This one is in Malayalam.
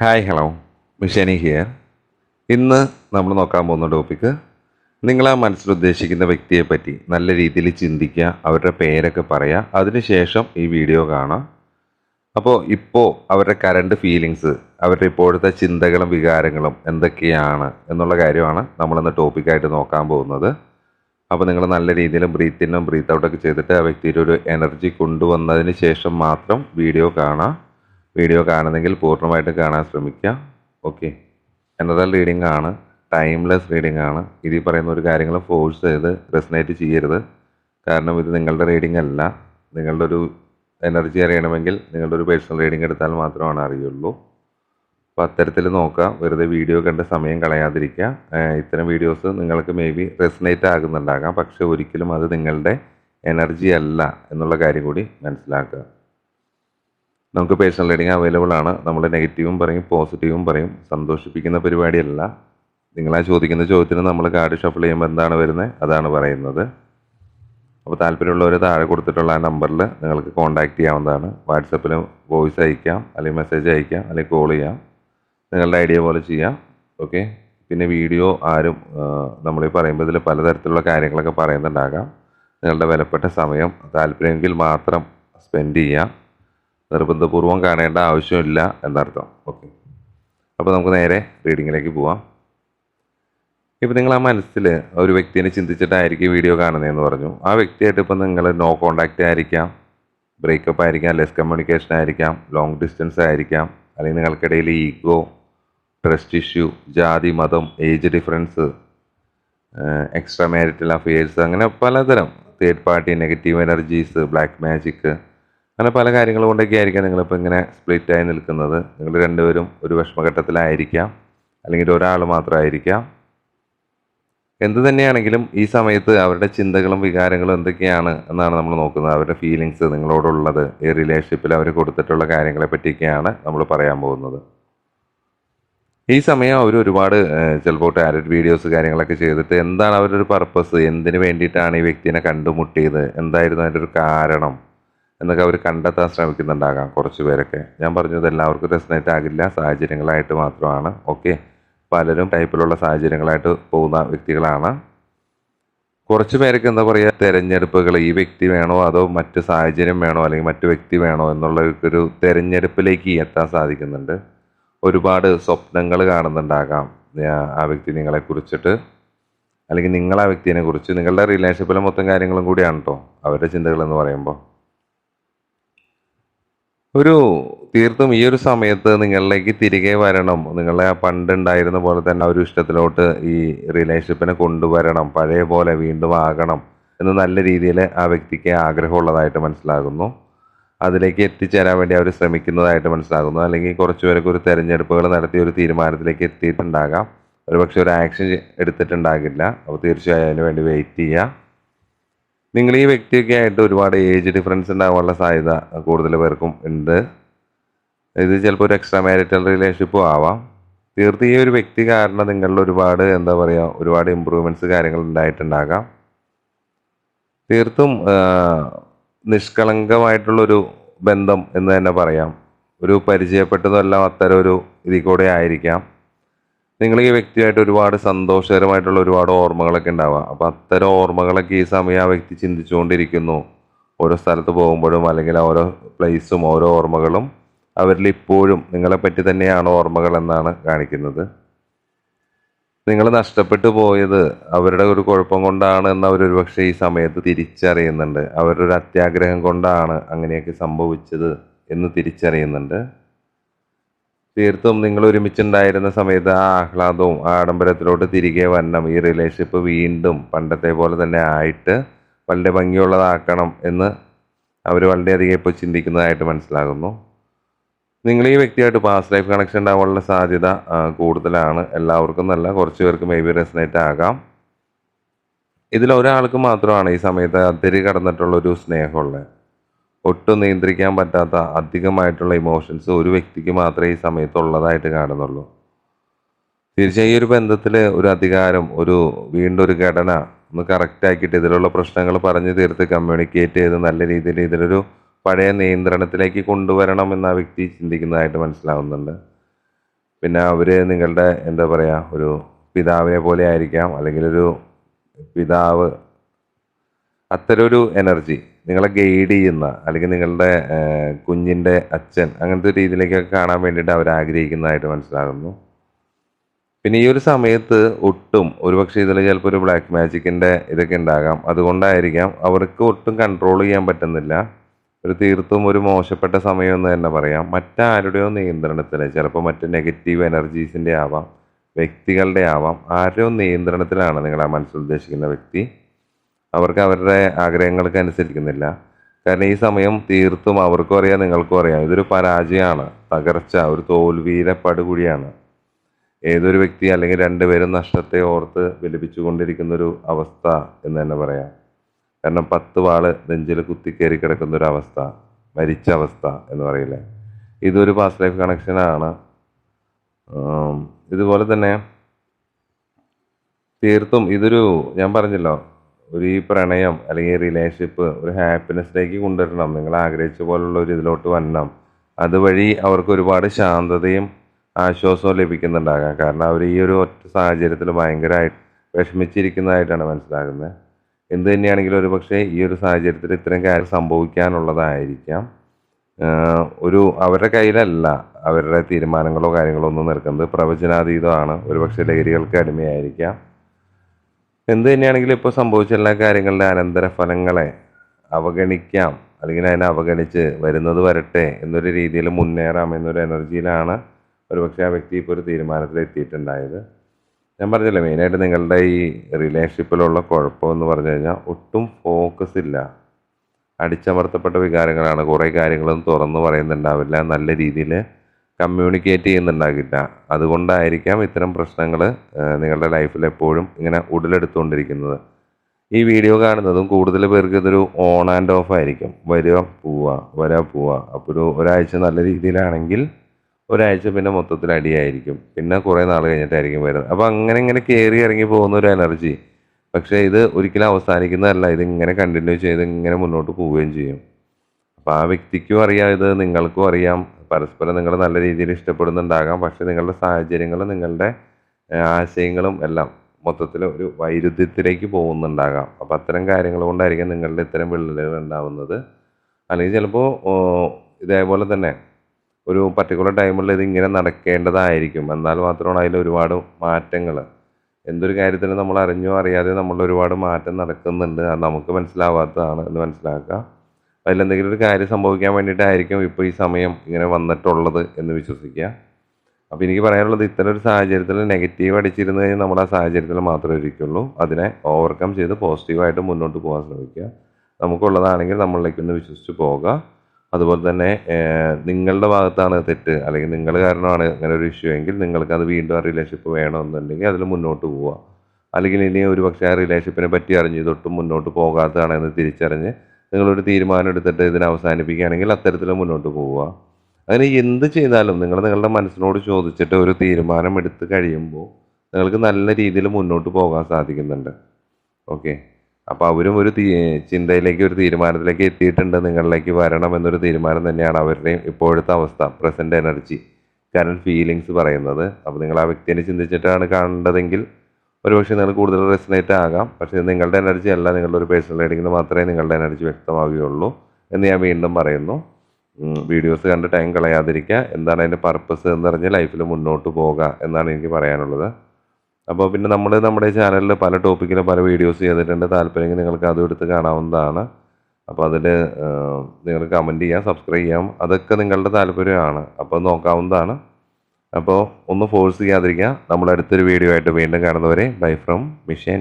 ഹായ് ഹലോ മിഷനി ഹിയർ ഇന്ന് നമ്മൾ നോക്കാൻ പോകുന്ന ടോപ്പിക്ക് നിങ്ങൾ ആ മനസ്സിൽ ഉദ്ദേശിക്കുന്ന വ്യക്തിയെ പറ്റി നല്ല രീതിയിൽ ചിന്തിക്കുക അവരുടെ പേരൊക്കെ പറയുക അതിനുശേഷം ഈ വീഡിയോ കാണാം. അപ്പോൾ ഇപ്പോൾ അവരുടെ കറണ്ട് ഫീലിങ്സ് അവരുടെ ഇപ്പോഴത്തെ ചിന്തകളും വികാരങ്ങളും എന്തൊക്കെയാണ് എന്നുള്ള കാര്യമാണ് നമ്മളിന്ന് ടോപ്പിക്കായിട്ട് നോക്കാൻ പോകുന്നത്. അപ്പോൾ നിങ്ങൾ നല്ല രീതിയിൽ ബ്രീത്തിനും ബ്രീത്ത് ഔട്ടൊക്കെ ചെയ്തിട്ട് ആ വ്യക്തിയുടെ ഒരു എനർജി കൊണ്ടുവന്നതിന് ശേഷം മാത്രം വീഡിയോ കാണാം. വീഡിയോ കാണുന്നെങ്കിൽ പൂർണമായിട്ട് കാണാൻ ശ്രമിക്കുക ഓക്കെ എന്നതൽ റീഡിംഗ് ആണ്. ടൈംലെസ് റീഡിംഗ് ആണ്. ഇതിൽ പറയുന്ന ഒരു കാര്യങ്ങൾ ഫോഴ്സ് ചെയ്ത് റെസിനേറ്റ് ചെയ്യരുത്. കാരണം ഇത് നിങ്ങളുടെ റീഡിംഗ് അല്ല. നിങ്ങളുടെ ഒരു എനർജി അറിയണമെങ്കിൽ നിങ്ങളുടെ ഒരു പേഴ്സണൽ റീഡിംഗ് എടുത്താൽ മാത്രമാണ് അറിയുള്ളൂ. അപ്പോൾ അത്തരത്തിൽ നോക്കുക വെറുതെ വീഡിയോ കണ്ട് സമയം കളയാതിരിക്കുക ഇത്തരം വീഡിയോസ് നിങ്ങൾക്ക് മേ ബി റെസിനേറ്റ് ആകുന്നുണ്ടാകാം. പക്ഷേ ഒരിക്കലും അത് നിങ്ങളുടെ എനർജി അല്ല എന്നുള്ള കാര്യം കൂടി മനസ്സിലാക്കുക നമുക്ക് പേഴ്സണൽ റീഡിംഗ് അവൈലബിൾ ആണ്. നമ്മൾ നെഗറ്റീവും പറയും പോസിറ്റീവും പറയും. സന്തോഷിപ്പിക്കുന്ന പരിപാടിയല്ല. നിങ്ങളാ ചോദിക്കുന്ന ചോദ്യത്തിന് നമ്മൾ കാർഡ് ഷഫിൾ ചെയ്യുമ്പോൾ എന്താണ് വരുന്നത് അതാണ് പറയുന്നത്. അപ്പോൾ താല്പര്യമുള്ളവർ താഴെ കൊടുത്തിട്ടുള്ള ആ നമ്പറിൽ നിങ്ങൾക്ക് കോൺടാക്റ്റ് ചെയ്യാവുന്നതാണ്. വാട്സപ്പിൽ വോയിസ് അയക്കാം അല്ലെങ്കിൽ മെസ്സേജ് അയക്കാം അല്ലെങ്കിൽ കോൾ ചെയ്യാം. നിങ്ങളുടെ ഐഡിയ പോലെ ചെയ്യാം. ഓക്കെ പിന്നെ വീഡിയോ ആരും നമ്മൾ ഈ പറയുമ്പോൾ ഇതിൽ പലതരത്തിലുള്ള കാര്യങ്ങളൊക്കെ പറയുന്നുണ്ടാകാം. നിങ്ങളുടെ വിലപ്പെട്ട സമയം താല്പര്യമെങ്കിൽ മാത്രം സ്പെൻഡ് ചെയ്യാം. നിർബന്ധപൂർവം കാണേണ്ട ആവശ്യമില്ല എന്നർത്ഥം. ഓക്കെ അപ്പോൾ നമുക്ക് നേരെ റീഡിങ്ങിലേക്ക് പോവാം. ഇപ്പം നിങ്ങൾ ആ മനസ്സിൽ ഒരു വ്യക്തിനെ ചിന്തിച്ചിട്ടായിരിക്കും വീഡിയോ കാണുന്നതെന്ന് പറഞ്ഞു. ആ വ്യക്തിയായിട്ട് ഇപ്പം നിങ്ങൾ നോ കോണ്ടാക്റ്റ് ആയിരിക്കാം ബ്രേക്കപ്പ് ആയിരിക്കാം ലെസ് കമ്മ്യൂണിക്കേഷൻ ആയിരിക്കാം ലോങ് ഡിസ്റ്റൻസ് ആയിരിക്കാം അല്ലെങ്കിൽ നിങ്ങൾക്കിടയിൽ ഈഗോ ട്രസ്റ്റ് ഇഷ്യൂ ജാതി മതം age difference extra marital affairs അങ്ങനെ പലതരം third party negative energies black magic അങ്ങനെ പല കാര്യങ്ങൾ കൊണ്ടൊക്കെ ആയിരിക്കാം നിങ്ങളിപ്പോൾ ഇങ്ങനെ സ്പ്ലിറ്റായി നിൽക്കുന്നത്. നിങ്ങൾ രണ്ടുപേരും ഒരു വിഷമഘട്ടത്തിലായിരിക്കാം. അല്ലെങ്കിൽ ഒരാൾ മാത്രമായിരിക്കാം. എന്ത് തന്നെയാണെങ്കിലും ഈ സമയത്ത് അവരുടെ ചിന്തകളും വികാരങ്ങളും എന്തൊക്കെയാണ് എന്നാണ് നമ്മൾ നോക്കുന്നത്. അവരുടെ ഫീലിങ്സ് നിങ്ങളോടുള്ളത് ഈ റിലേഷൻഷിപ്പിൽ അവർ കൊടുത്തിട്ടുള്ള കാര്യങ്ങളെ പറ്റിയൊക്കെയാണ് നമ്മൾ പറയാൻ പോകുന്നത്. ഈ സമയം അവർ ഒരുപാട് ചിലപ്പോൾ ടാലറ്റ് വീഡിയോസ് കാര്യങ്ങളൊക്കെ ചെയ്തിട്ട് എന്താണ് അവരുടെ ഒരു പർപ്പസ് എന്തിനു വേണ്ടിയിട്ടാണ് ഈ വ്യക്തിനെ കണ്ടുമുട്ടിയത്? എന്തായിരുന്നു അതിന്റെ ഒരു കാരണം? എന്നൊക്കെ അവർ കണ്ടെത്താൻ ശ്രമിക്കുന്നുണ്ടാകാം കുറച്ച് പേരൊക്കെ. ഞാൻ പറഞ്ഞത് എല്ലാവർക്കും റെസനേറ്റ് ആകില്ല സാഹചര്യങ്ങളായിട്ട് മാത്രമാണ്. ഓക്കെ പലരും ടൈപ്പിലുള്ള സാഹചര്യങ്ങളായിട്ട് പോകുന്ന വ്യക്തികളാണ്. കുറച്ച് പേരൊക്കെ എന്താ പറയുക തിരഞ്ഞെടുപ്പുകൾ ഈ വ്യക്തി വേണോ അതോ മറ്റു സാഹചര്യം വേണോ അല്ലെങ്കിൽ മറ്റു വ്യക്തി വേണോ എന്നുള്ള ഒരു തിരഞ്ഞെടുപ്പിലേക്ക് എത്താൻ സാധിക്കുന്നുണ്ട്. ഒരുപാട് സ്വപ്നങ്ങൾ കാണുന്നുണ്ടാകാം ആ വ്യക്തി നിങ്ങളെ കുറിച്ചിട്ട്. അല്ലെങ്കിൽ നിങ്ങൾ ആ വ്യക്തിനെ കുറിച്ച് നിങ്ങളുടെ റിലേഷൻഷിപ്പിലെ മൊത്തം കാര്യങ്ങളും കൂടിയാണ് കേട്ടോ അവരുടെ ചിന്തകൾ എന്ന് പറയുമ്പോൾ. ഒരു തീർത്തും ഈ ഒരു സമയത്ത് നിങ്ങളിലേക്ക് തിരികെ വരണം. നിങ്ങളെ ആ പണ്ട് ഉണ്ടായിരുന്ന പോലെ തന്നെ ആ ഒരു ഇഷ്ടത്തിലോട്ട് ഈ റിലേഷൻഷിപ്പിനെ കൊണ്ടുവരണം. പഴയ പോലെ വീണ്ടും ആകണം എന്ന് നല്ല രീതിയിൽ ആ വ്യക്തിക്ക് ആഗ്രഹമുള്ളതായിട്ട് മനസ്സിലാകുന്നു. അതിലേക്ക് എത്തിച്ചേരാൻ വേണ്ടി അവർ ശ്രമിക്കുന്നതായിട്ട് മനസ്സിലാകുന്നു. അല്ലെങ്കിൽ കുറച്ച് ഒരു തെരഞ്ഞെടുപ്പുകൾ നടത്തി ഒരു തീരുമാനത്തിലേക്ക് എത്തിയിട്ടുണ്ടാകാം. ഒരുപക്ഷെ ഒരു ആക്ഷൻ എടുത്തിട്ടുണ്ടാകില്ല. അപ്പോൾ തീർച്ചയായും അതിന് വേണ്ടി വെയിറ്റ് ചെയ്യുക. നിങ്ങൾ ഈ വ്യക്തിയൊക്കെ ആയിട്ട് ഒരുപാട് ഏജ് ഡിഫറൻസ് ഉണ്ടാവാനുള്ള സാധ്യത കൂടുതൽ പേർക്കും ഉണ്ട്. ഇത് ചിലപ്പോൾ ഒരു എക്സ്ട്രാ മാരിറ്റൽ റിലേഷൻഷിപ്പും ആവാം. തീർത്തും ഈ ഒരു വ്യക്തി കാരണം നിങ്ങളിൽ ഒരുപാട് എന്താ പറയുക ഒരുപാട് ഇമ്പ്രൂവ്മെന്റ്സ് കാര്യങ്ങൾ ഉണ്ടായിട്ടുണ്ടാകാം. തീർത്തും നിഷ്കളങ്കമായിട്ടുള്ളൊരു ബന്ധം എന്ന് തന്നെ പറയാം. ഒരു പരിചയപ്പെട്ടതെല്ലാം അത്തരം ഒരു ഇതിൽ കൂടെ ആയിരിക്കാം. നിങ്ങൾ ഈ വ്യക്തിയായിട്ട് ഒരുപാട് സന്തോഷകരമായിട്ടുള്ള ഒരുപാട് ഓർമ്മകളൊക്കെ ഉണ്ടാവുക അപ്പോൾ അത്തരം ഓർമ്മകളൊക്കെ ഈ സമയം ആ വ്യക്തി ചിന്തിച്ചുകൊണ്ടിരിക്കുന്നു. ഓരോ സ്ഥലത്ത് പോകുമ്പോഴും അല്ലെങ്കിൽ ഓരോ പ്ലേസും ഓരോ ഓർമ്മകളും അവരിൽ ഇപ്പോഴും നിങ്ങളെപ്പറ്റി തന്നെയാണ് ഓർമ്മകൾ എന്നാണ് കാണിക്കുന്നത്. നിങ്ങൾ നഷ്ടപ്പെട്ടു പോയത് അവരുടെ ഒരു കുഴപ്പം കൊണ്ടാണ് എന്ന് അവർ ഒരുപക്ഷെ ഈ സമയത്ത് തിരിച്ചറിയുന്നുണ്ട്. അവരുടെ ഒരു അത്യാഗ്രഹം കൊണ്ടാണ് അങ്ങനെയൊക്കെ സംഭവിച്ചത് എന്ന് തിരിച്ചറിയുന്നുണ്ട്. തീർത്തും നിങ്ങൾ ഒരുമിച്ചുണ്ടായിരുന്ന സമയത്ത് ആ ആഹ്ലാദവും ആ ആഡംബരത്തിലോട്ട് തിരികെ വരണം. ഈ റിലേഷൻഷിപ്പ് വീണ്ടും പണ്ടത്തെ പോലെ തന്നെ ആയിട്ട് വളരെ ഭംഗിയുള്ളതാക്കണം എന്ന് അവർ വളരെയധികം ഇപ്പോൾ ചിന്തിക്കുന്നതായിട്ട് മനസ്സിലാകുന്നു. നിങ്ങൾ ഈ വ്യക്തിയായിട്ട് പാസ്റ്റ് ലൈഫ് കണക്ഷൻ ഉണ്ടാവാനുള്ള സാധ്യത കൂടുതലാണ്. എല്ലാവർക്കും നല്ല കുറച്ച് പേർക്ക് മേ ബി റെസനേറ്റ് ആകാം. ഇതിൽ ഒരാൾക്ക് മാത്രമാണ് ഈ സമയത്ത് അതിരി കടന്നിട്ടുള്ള ഒരു സ്നേഹമുള്ളത്. ഒട്ടും നിയന്ത്രിക്കാൻ പറ്റാത്ത അധികമായിട്ടുള്ള ഇമോഷൻസ് ഒരു വ്യക്തിക്ക് മാത്രമേ ഈ സമയത്ത് ഉള്ളതായിട്ട് കാണുന്നുള്ളൂ. തീർച്ചയായും ഈ ഒരു ബന്ധത്തിൽ ഒരു അധികാരം ഒരു വീണ്ടും ഒരു ഘടന ഒന്ന് കറക്റ്റാക്കിയിട്ട് ഇതിലുള്ള പ്രശ്നങ്ങൾ പറഞ്ഞു തീർത്ത് കമ്മ്യൂണിക്കേറ്റ് ചെയ്ത് നല്ല രീതിയിൽ ഇതിലൊരു പഴയ നിയന്ത്രണത്തിലേക്ക് കൊണ്ടുവരണം എന്ന് വ്യക്തി ചിന്തിക്കുന്നതായിട്ട് മനസ്സിലാവുന്നുണ്ട്. പിന്നെ അവർ നിങ്ങളുടെ എന്താ പറയുക ഒരു പിതാവിനെ പോലെ ആയിരിക്കാം അല്ലെങ്കിൽ ഒരു പിതാവ് അത്തരൊരു എനർജി നിങ്ങളെ ഗൈഡ് ചെയ്യുന്ന അല്ലെങ്കിൽ നിങ്ങളുടെ കുഞ്ഞിന്റെ അച്ഛൻ അങ്ങനത്തെ രീതിയിലേക്കൊക്കെ കാണാൻ വേണ്ടിയിട്ട് അവർ ആഗ്രഹിക്കുന്നതായിട്ട് മനസ്സിലാകുന്നു. പിന്നെ ഈ ഒരു സമയത്ത് ഒട്ടും ഒരുപക്ഷെ ഇതിൽ ചിലപ്പോൾ ഒരു ബ്ലാക്ക് മാജിക്കിന്റെ ഇതൊക്കെ ഉണ്ടാകാം. അതുകൊണ്ടായിരിക്കാം അവർക്ക് ഒട്ടും കൺട്രോൾ ചെയ്യാൻ പറ്റുന്നില്ല. ഒരു തീർത്തും ഒരു മോശപ്പെട്ട സമയം എന്ന് തന്നെ പറയാം. മറ്റാരുടെയോ നിയന്ത്രണത്തിൽ ചിലപ്പോൾ മറ്റ് നെഗറ്റീവ് എനർജീസിന്റെ ആവാം വ്യക്തികളുടെ ആവാം ആരുടെയോ നിയന്ത്രണത്തിലാണ് നിങ്ങൾ ആ മനസ്സിൽ ഉദ്ദേശിക്കുന്ന വ്യക്തി. അവർക്ക് അവരുടെ ആഗ്രഹങ്ങൾക്ക് അനുസരിക്കുന്നില്ല. കാരണം ഈ സമയം തീർത്തും അവർക്കും അറിയാം നിങ്ങൾക്കും അറിയാം. ഇതൊരു പരാജയമാണ് തകർച്ച ഒരു തോൽവിയിലെ പടുകുഴിയാണ് ഏതൊരു വ്യക്തി അല്ലെങ്കിൽ രണ്ടുപേരും നഷ്ടത്തെ ഓർത്ത് വിലപിച്ചുകൊണ്ടിരിക്കുന്ന ഒരു അവസ്ഥ എന്ന് തന്നെ പറയാം. കാരണം പത്ത് വാൾ നെഞ്ചിൽ കുത്തിക്കയറി കിടക്കുന്ന ഒരു അവസ്ഥ മരിച്ച അവസ്ഥ എന്ന് പറയില്ലേ? ഇതൊരു പാസ്റ്റ് ലൈഫ് കണക്ഷനാണ് ഇതുപോലെ തന്നെ തീർത്തും ഇതൊരു ഞാൻ പറഞ്ഞല്ലോ ഒരു ഈ പ്രണയം അല്ലെങ്കിൽ റിലേഷൻഷിപ്പ് ഒരു ഹാപ്പിനെസ്സിലേക്ക് കൊണ്ടുവരണം. നിങ്ങൾ ആഗ്രഹിച്ച പോലുള്ള ഒരു ഇതിലോട്ട് വരണം. അതുവഴി അവർക്ക് ഒരുപാട് ശാന്തതയും ആശ്വാസവും ലഭിക്കുന്നുണ്ടാകാം. കാരണം അവർ ഈ ഒരു ഒറ്റ സാഹചര്യത്തിൽ ഭയങ്കരമായിട്ട് വിഷമിച്ചിരിക്കുന്നതായിട്ടാണ് മനസ്സിലാകുന്നത്. എന്ത് തന്നെയാണെങ്കിലും ഒരു പക്ഷേ ഈ ഒരു സാഹചര്യത്തിൽ ഇത്രയും കാര്യം സംഭവിക്കാനുള്ളതായിരിക്കാം. ഒരു അവരുടെ കയ്യിലല്ല അവരുടെ തീരുമാനങ്ങളോ കാര്യങ്ങളോ ഒന്നും നിൽക്കുന്നത്. പ്രവചനാതീതമാണ്. ഒരുപക്ഷെ ലഹരികൾക്ക് അടിമയായിരിക്കാം. എന്ത് തന്നെയാണെങ്കിലും ഇപ്പോൾ സംഭവിച്ച എല്ലാ കാര്യങ്ങളുടെ അനന്തരഫലങ്ങളെ അവഗണിക്കാം. അല്ലെങ്കിൽ അതിനെ അവഗണിച്ച് വരുന്നത് വരട്ടെ എന്നൊരു രീതിയിൽ മുന്നേറാം എന്നൊരു എനർജിയിലാണ് ഒരുപക്ഷെ ആ വ്യക്തി ഇപ്പോൾ ഒരു തീരുമാനത്തിലെത്തിയിട്ടുണ്ടായത്. ഞാൻ പറഞ്ഞില്ലേ മെയിനായിട്ട് നിങ്ങളുടെ ഈ റിലേഷൻഷിപ്പിലുള്ള കുഴപ്പമെന്ന് പറഞ്ഞു കഴിഞ്ഞാൽ ഒട്ടും ഫോക്കസ് ഇല്ല. അടിച്ചമർത്തപ്പെട്ട വികാരങ്ങളാണ്. കുറേ കാര്യങ്ങളൊന്നും തുറന്നു പറയുന്നുണ്ടാവില്ല. നല്ല രീതിയിൽ കമ്മ്യൂണിക്കേറ്റ് ചെയ്യുന്നുണ്ടാകില്ല. അതുകൊണ്ടായിരിക്കാം ഇത്തരം പ്രശ്നങ്ങൾ നിങ്ങളുടെ ലൈഫിൽ എപ്പോഴും ഇങ്ങനെ ഉടലെടുത്തുകൊണ്ടിരിക്കുന്നത്. ഈ വീഡിയോ കാണുന്നതും കൂടുതൽ പേർക്ക് ഇതൊരു ഓൺ ആൻഡ് ഓഫ് ആയിരിക്കും. വരിക പോവുക വരാ പോവുക. അപ്പോൾ ഒരു ഒരാഴ്ച നല്ല രീതിയിലാണെങ്കിൽ ഒരാഴ്ച പിന്നെ മൊത്തത്തിൽ അടിയായിരിക്കും. പിന്നെ കുറേ നാൾ കഴിഞ്ഞിട്ടായിരിക്കും വരുന്നത്. അപ്പോൾ അങ്ങനെ ഇങ്ങനെ കയറി ഇറങ്ങി പോകുന്ന ഒരു എനർജി പക്ഷേ ഇത് ഒരിക്കലും അവസാനിക്കുന്നതല്ല. ഇത് ഇങ്ങനെ കണ്ടിന്യൂ ചെയ്ത് ഇങ്ങനെ മുന്നോട്ട് പോവുകയും ചെയ്യും. അപ്പോൾ ആ വ്യക്തിക്കും അറിയാം ഇത് നിങ്ങൾക്കും അറിയാം. പരസ്പരം നിങ്ങൾ നല്ല രീതിയിൽ ഇഷ്ടപ്പെടുന്നുണ്ടാകാം. പക്ഷെ നിങ്ങളുടെ സാഹചര്യങ്ങളും നിങ്ങളുടെ ആശയങ്ങളും എല്ലാം മൊത്തത്തിൽ ഒരു വൈരുദ്ധ്യത്തിലേക്ക് പോകുന്നുണ്ടാകാം. അപ്പോൾ അത്തരം കാര്യങ്ങൾ കൊണ്ടായിരിക്കും നിങ്ങളുടെ ഇത്തരം വിള്ളലുകൾ ഉണ്ടാവുന്നത്. അല്ലെങ്കിൽ ചിലപ്പോൾ ഇതേപോലെ തന്നെ ഒരു പർട്ടിക്കുലർ ടൈമിൽ ഇത് ഇങ്ങനെ നടക്കേണ്ടതായിരിക്കും. എന്നാൽ മാത്രമാണ് അതിൽ ഒരുപാട് മാറ്റങ്ങൾ. എന്തൊരു കാര്യത്തിന് നമ്മൾ അറിഞ്ഞോ അറിയാതെ നമ്മൾ ഒരുപാട് മാറ്റം നടക്കുന്നുണ്ട്. അത് നമുക്ക് മനസ്സിലാവാത്തതാണ് എന്ന് മനസ്സിലാക്കുക. അതിലെന്തെങ്കിലും ഒരു കാര്യം സംഭവിക്കാൻ വേണ്ടിയിട്ടായിരിക്കും ഇപ്പോൾ ഈ സമയം ഇങ്ങനെ വന്നിട്ടുള്ളത് എന്ന് വിശ്വസിക്കുക. അപ്പോൾ എനിക്ക് പറയാനുള്ളത് ഇത്തരം ഒരു സാഹചര്യത്തിൽ നെഗറ്റീവ് അടിച്ചിരുന്നു കഴിഞ്ഞാൽ നമ്മൾ ആ സാഹചര്യത്തിൽ മാത്രമേ ഇരിക്കുള്ളൂ. അതിനെ ഓവർകം ചെയ്ത് പോസിറ്റീവായിട്ട് മുന്നോട്ട് പോകാൻ ശ്രമിക്കുക. നമുക്കുള്ളതാണെങ്കിൽ നമ്മളിലേക്ക് ഒന്ന് വിശ്വസിച്ച് പോകുക അതുപോലെ തന്നെ നിങ്ങളുടെ ഭാഗത്താണ് തെറ്റ് അല്ലെങ്കിൽ നിങ്ങൾ കാരണമാണ് അങ്ങനെ ഒരു ഇഷ്യൂ എങ്കിൽ നിങ്ങൾക്ക് അത് വീണ്ടും ആ റിലേഷൻഷിപ്പ് വേണമെന്നുണ്ടെങ്കിൽ അതിൽ മുന്നോട്ട് പോവുക. അല്ലെങ്കിൽ ഇനി ഒരു പക്ഷേ ആ റിലേഷൻഷിപ്പിനെ പറ്റി അറിഞ്ഞ് തൊട്ടും മുന്നോട്ട് പോകാത്തതാണെന്ന് തിരിച്ചറിഞ്ഞ് നിങ്ങളൊരു തീരുമാനം എടുത്തിട്ട് ഇതിനെ അവസാനിപ്പിക്കുകയാണെങ്കിൽ അത്തരത്തിൽ മുന്നോട്ട് പോവുക. അങ്ങനെ എന്ത് ചെയ്താലും നിങ്ങൾ നിങ്ങളുടെ മനസ്സിനോട് ചോദിച്ചിട്ട് ഒരു തീരുമാനം എടുത്ത് കഴിയുമ്പോൾ നിങ്ങൾക്ക് നല്ല രീതിയിൽ മുന്നോട്ട് പോകാൻ സാധിക്കുന്നുണ്ട്. ഓക്കെ? അപ്പോൾ അവരും ഒരു ചിന്തയിലേക്ക് ഒരു തീരുമാനത്തിലേക്ക് എത്തിയിട്ടുണ്ട്. നിങ്ങളിലേക്ക് വരണം എന്നൊരു തീരുമാനം തന്നെയാണ് അവരുടെയും ഇപ്പോഴത്തെ അവസ്ഥ പ്രസന്റ് എനർജി കറണ്ട് ഫീലിങ്സ് പറയുന്നത്. അപ്പോൾ നിങ്ങൾ ആ വ്യക്തിനെ ചിന്തിച്ചിട്ടാണ് കാണേണ്ടതെങ്കിൽ ഒരുപക്ഷെ നിങ്ങൾ കൂടുതൽ റെസിനേറ്റ് ആകാം. പക്ഷേ നിങ്ങളുടെ എനർജി അല്ല നിങ്ങളുടെ ഒരു പേഴ്സണൽ റീഡിങ്ങിന് മാത്രമേ നിങ്ങളുടെ എനർജി വ്യക്തമാവുകയുള്ളൂ എന്ന് ഞാൻ വീണ്ടും പറയുന്നു. വീഡിയോസ് കണ്ട് ടൈം കളയാതിരിക്കുക. എന്താണ് അതിന്റെ പർപ്പസ് എന്ന് പറഞ്ഞ് ലൈഫിൽ മുന്നോട്ട് പോകുക എന്നാണ് എനിക്ക് പറയാനുള്ളത്. അപ്പോൾ പിന്നെ നമ്മൾ നമ്മുടെ ചാനലിൽ പല ടോപ്പിക്കിലും പല വീഡിയോസ് ചെയ്തിട്ടുണ്ട്. താല്പര്യമെങ്കിൽ നിങ്ങൾക്ക് അതും എടുത്ത് കാണാവുന്നതാണ്. അപ്പോൾ അതിൽ നിങ്ങൾ കമന്റ് ചെയ്യാം സബ്സ്ക്രൈബ് ചെയ്യാം. അതൊക്കെ നിങ്ങളുടെ താല്പര്യമാണ്. അപ്പോൾ നോക്കാവുന്നതാണ്. അപ്പോൾ ഒന്ന് ഫോഴ്സ് ചെയ്യാതിരിക്കുക. നമ്മൾ അടുത്തൊരു വീഡിയോ ആയിട്ട് വീണ്ടും കാണുന്നവരെ ബൈ ഫ്രം മിഷൻ